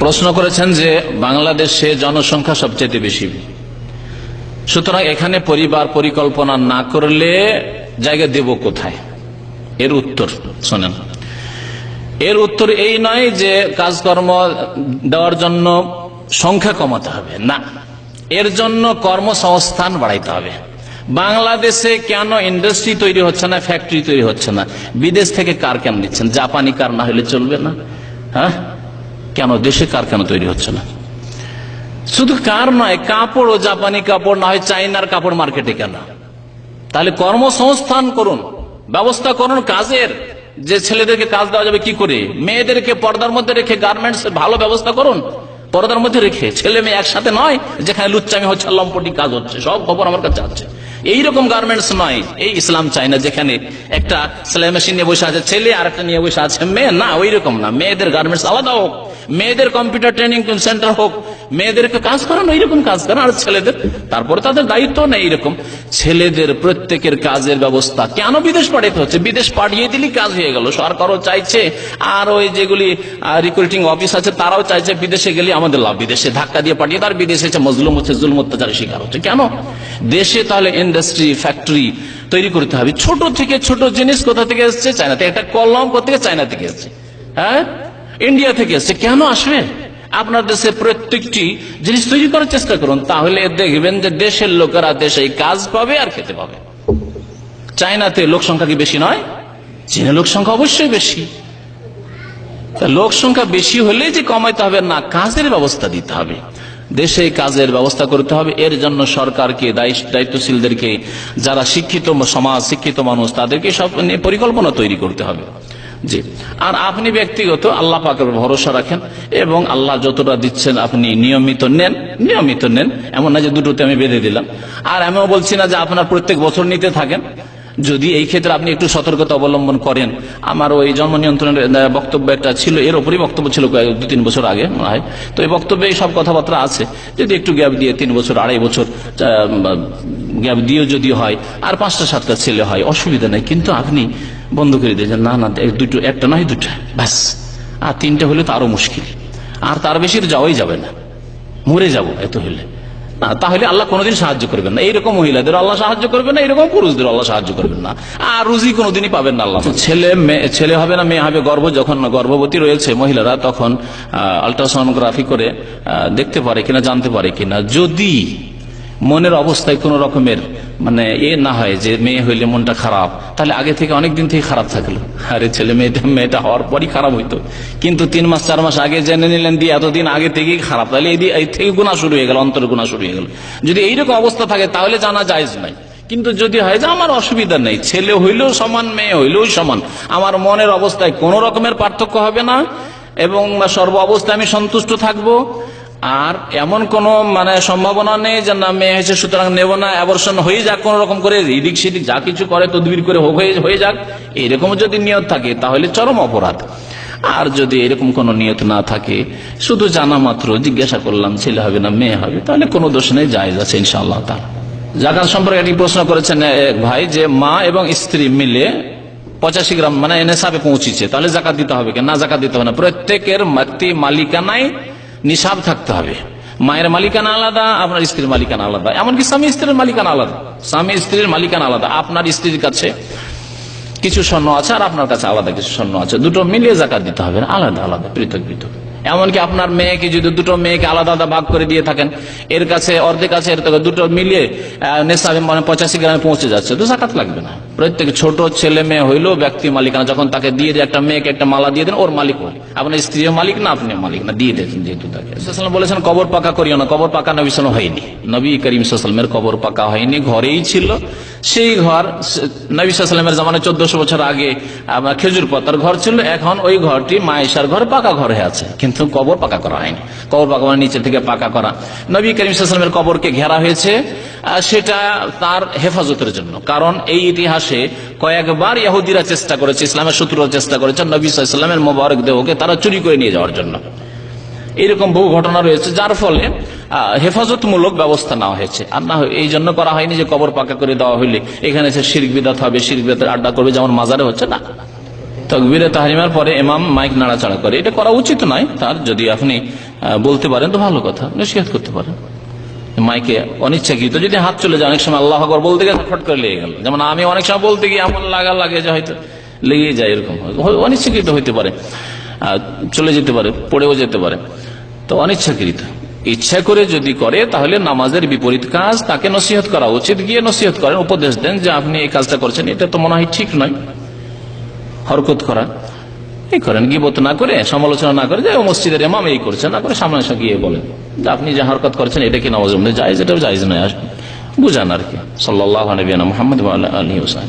প্রশ্ন করেছেন যে বাংলাদেশে জনসংখ্যা সবচেয়ে বেশি। সুতরাং এখানে পরিবার পরিকল্পনা না করলে জায়গা দেব কোথায়? এর উত্তর শোনেন। এর উত্তর এই নয় যে কাজকর্ম দেওয়ার জন্য সংখ্যা কমাতে হবে, না। এর জন্য কর্মসংস্থান বাড়াইতে হবে। বাংলাদেশে কেন ইন্ডাস্ট্রি তৈরি হচ্ছে না, ফ্যাক্টরি তৈরি হচ্ছে না? বিদেশ থেকে কার কেন নিচ্ছেন? জাপানি কার না হলে চলবে না? হ্যাঁ? কেন দেশে কার কেন তৈরি হচ্ছে না? শুধু কার নয় কাপড় ও জাপানি কাপড়, না হয় চাইনার কাপড় মার্কেটে কেন। তাহলে কর্মসংস্থান করুন, ব্যবস্থা করুন কাজের। যে ছেলেদেরকে কাজ দেওয়া যাবে কি করে? মেয়েদেরকে পর্দার মধ্যে রেখে গার্মেন্টস ভালো ব্যবস্থা করুন, পর্দার মধ্যে রেখে। ছেলে মেয়ে একসাথে নয়, যেখানে লুচ্চামি হচ্ছে, লম্পটি কাজ হচ্ছে, সব খবর আমার কাছে আছে। এইরকম গার্মেন্টস নয়। এই ইসলাম চাই না যেখানে একটা সেলাই মেশিন নিয়ে বসে আছে, ছেলে আর একটা নিয়ে বসে আছে, মেয়ে, না ওই রকম না। মেয়েদের গার্মেন্টস আলাদা হোক, মেয়েদের কম্পিউটার ট্রেনিং সেন্টার হোক মেয়েদেরকে কাজ করান ওইরকম কাজ করান, আর ছেলেদের, তারপরে তাদের দায়িত্ব নেই এরকম। ছেলেদের প্রত্যেকের কাজের ব্যবস্থা। কেন বিদেশ পাঠাতে হচ্ছে? বিদেশ পাঠিয়ে দিলেই কাজ হয়ে গেল। সরকারও চাইছে, আর ওই যেগুলি রিক্রুটিং অফিস আছে, তারাও চাইছে বিদেশে গেলে আমাদের লাভ। বিদেশে ধাক্কা দিয়ে পাঠিয়ে, তার বিদেশে মজলুম হচ্ছে, জুলম অত্যাচারের শিকার হচ্ছে। কেন? দেশে তাহলে ইন্ডাস্ট্রি ফ্যাক্টরি তৈরি করতে হবে। ছোট থেকে ছোট জিনিস কোথা থেকে এসছে? চায়না থেকে। একটা কলম কোথা থেকে? চায়না থেকে এসছে। হ্যাঁ? ইন্ডিয়া থেকে এসছে। কেন আসবে? আপনার দেশে প্রত্যেকটি জিনিস তৈরি করার চেষ্টা করুন। তাহলে দেখবেন যে দেশের লোকেরা দেশে কাজ পাবে আর খেতে পাবে। চায়নাতে লোক সংখ্যা কি বেশি নয়? চীনের লোক সংখ্যা অবশ্যই বেশি। লোক সংখ্যা বেশি হলে যে কমাইতে হবে না, কাজের ব্যবস্থা দিতে হবে। দেশে কাজের ব্যবস্থা করতে হবে। এর জন্য সরকারকে দায়িত্ব- দায়িত্বশীলদেরকে, যারা শিক্ষিত সমাজ, শিক্ষিত মানুষ, তাদেরকে সব নিয়ে পরিকল্পনা তৈরি করতে হবে। জি। আর আপনি ব্যক্তিগত আল্লাহ পাকের ভরসা রাখেন এবং আল্লাহ যতটা দিচ্ছেন আপনি নিয়মিত নেন নিয়মিত নেন। এমন না যে দুটোতে আমি বেঁধে দিলাম। আর আমিও বলছি না যে আপনার প্রত্যেক বছর নিতে থাকেন। যদি এই ক্ষেত্রে আপনি একটু সতর্কতা অবলম্বন করেন, আমার ওই জন্ম নিয়ন্ত্রণের বক্তব্য একটা ছিল, এর উপরই বক্তব্য ছিল দু তিন বছর আগে মনে হয়। তো এই বক্তব্যে সব কথাবার্তা আছে। যদি একটু গ্যাপ দিয়ে তিন বছর, আড়াই বছর গ্যাপ দিয়েও যদি হয়, আর পাঁচটা, সাতটা ছেলে হয়, অসুবিধা নেই। কিন্তু আপনি বন্ধ করে দিয়েছেন না না দুটো, একটা নয়, দুটা, ব্যাস। আর তিনটে হলে তো আরও মুশকিল। আর তার বেশি যাওয়াই যাবে না। মরে যাব এত হলে। তাহলে আল্লাহ কোনোদিন সাহায্য করবেন না। এইরকম মহিলাদের আল্লাহ সাহায্য করবেন না এরকম পুরুষদের আল্লাহ সাহায্য করবেন না। আর রুজি কোনোদিনই পাবেন না আল্লাহ। ছেলে ছেলে হবে না, মেয়ে হবে, গর্ভ যখন গর্ভবতী রয়েছে মহিলারা তখন আলট্রাসনোগ্রাফি করে দেখতে পারে কিনা, জানতে পারে কিনা। যদি মনের অবস্থায় কোন রকমের মানে এ না হয় যে মেয়ে হইলে মনটা খারাপ। তাহলে আগে থেকে অনেক দিন থেকে খারাপ থাকল। আরে ছেলে মেয়েটা মেয়েটা হওয়ার পরই খারাপ হইতো। কিন্তু তিন মাস, চার মাস আগে জেনে নিলেন দিয়ে এতদিন আগে থেকেই খারাপ। তাহলে এই থেকে গুণা শুরু হয়ে গেল, অন্তর গুণা শুরু হয়ে গেল। যদি এইরকম অবস্থা থাকে, তাহলে জানা যায় নাই। কিন্তু যদি হয় যে আমার অসুবিধা নেই, ছেলে হইলেও সমান, মেয়ে হইলেও সমান। আমার মনের অবস্থায় কোন রকমের পার্থক্য হবে না। এবং সর্ব অবস্থায় আমি সন্তুষ্ট থাকব। আর এমন কোন মানে সম্ভাবনা নেই যে না, মেয়ে হয়েছে, সুতরাং নেব না অ্যাবর্ষণ হয়ে যাক, কোন রকম করে এদিক সেদিক যা কিছু করে, তদবির করে হোক, হয়ে যাক, এরকম যদি নিয়ত থাকে, তাহলে চরম অপরাধ। আর যদি এরকম কোন নিয়ত না থাকে, শুধু জানা মাত্র, জিজ্ঞাসা করলাম, ছেলে হবে না, মেয়ে হবে, তাহলে কোনো দোষ নেই, জায়েজ আছে, ইনশাআল্লাহ তার জাকাত সম্পর্কে একটি প্রশ্ন করেছেন এক ভাই, যে মা এবং স্ত্রী মিলে পঁচাশি গ্রাম মানে নেশাবে পৌঁছেছে, তাহলে জাকাত দিতে হবে না, জাকাত দিতে হবে না। প্রত্যেকের মাতৃ মালিকানায় নিসাব থাকতে হবে। মায়ের মালিকানা আলাদা, আপনার স্ত্রীর মালিকানা আলাদা। এমনকি স্বামী স্ত্রীর মালিকানা আলাদা। স্বামী স্ত্রীর মালিকানা আলাদা। আপনার স্ত্রীর কাছে কিছু স্বর্ণ আছে আর আপনার কাছে আলাদা কিছু স্বর্ণ আছে। দুটো মিলিয়ে জাকাত দিতে হবে আলাদা আলাদা, পৃথক পৃথক। এমনকি আপনার মেয়েকে যদি দুটো মেয়েকে আলাদা আলাদা ভাগ করে দিয়ে থাকেন, এর কাছে, অর্ধেক আছে এর দুটো মিলিয়ে নেশাবে মানে পঁচাশি গ্রামে পৌঁছে যাচ্ছে। তো জাকাত লাগবে না। প্রত্যেক ছোট ছেলে মেয়ে হইলেও ব্যক্তি মালিকানা, যখন তাকে দিয়ে দেয়, একটা মেয়েকে একটা মালা দিয়ে দেন, ওর মালিক হয় আপনার স্ত্রীর মালিক না আপনি মালিক না, দিয়ে দিয়েছেন যেহেতু তাকে। বলেছেন, কবর পাকা করিও না, কবর পাকা নবী সাল্লাম হয়নি। নবী করিম সাল্লামের কবর পাকা হয়নি, ঘরেই ছিল। সেই ঘর, নবী সাল্লামের জামানে চোদ্দশো বছর আগে খেজুর পাতার ঘর ছিল। এখন ওই ঘরটি মায়েশার ঘর, পাকা ঘরে আছে। কিন্তু কবর পাকা করা হয়নি। কবর পাকা মানে নিচে থেকে পাকা করা। নবী করিম সাল্লামের কবরকে ঘেরা হয়েছে সেটা তার হেফাজতের জন্য। কারণ এই ইতিহাসে কয়েকবার ইহুদিরা চেষ্টা করেছে, ইসলামের শত্রুরা চেষ্টা করেছে, নবী সাল্লামের মোবারক দেহকে তারা চুরি করে নিয়ে যাওয়ার জন্য। এরকম বহু ঘটনা রয়েছে, যার ফলে হেফাজতমূলক ব্যবস্থা নেওয়া হয়েছে। আর না এই জন্য করা হয়নি যে কবর পাকা করে দেওয়া হইলে এখানে এসে শির্ক বিদাত হবে, শির্ক বিদাতের আড্ডা করবে, যেমন মাজারে হচ্ছে না। তকবিরে তাহারিমার পরে এমাম মাইক নাড়াচাড়া করে। এটা করা উচিত নয়। তার যদি আপনি বলতে পারেন তো ভালো কথা। নসিহত করতে পারেন। মাইকে অনিচ্ছাকৃত। যদি হাত চলে যায়, অনেক সময় আল্লাহ আকবর বলতে গেলে ফট করে লেগে গেল। যেমন আমি অনেক সময় বলতে গিয়ে আমার লাগা লাগে, যে হয়তো লেগে যায় এরকম। অনিচ্ছাকৃত হইতে পারে। চলে যেতে পারে, পড়েও যেতে পারে। তো অনিচ্ছাকৃত। ইচ্ছা করে যদি করে, তাহলে নামাজের বিপরীত কাজ তাকে নসিহত করা উচিত। গিয়ে নসিহত করেন, উপদেশ দেন যে আপনি এই কাজটা করছেন। এটা তো মনে হয় ঠিক নয়। হরকত করা। এই করেন, গিবত না করে, সমালোচনা না করে যে মসজিদের এমাম এই করছে, না করে সামনে সামনে গিয়ে বলেন যে আপনি যে হরকত করছেন, এটা কি নামাজ যায় এটাও জায়জ নয়। বুঝান আর কি। সাল্লাহ নবীনা মোহাম্মদ আলী ওসাহ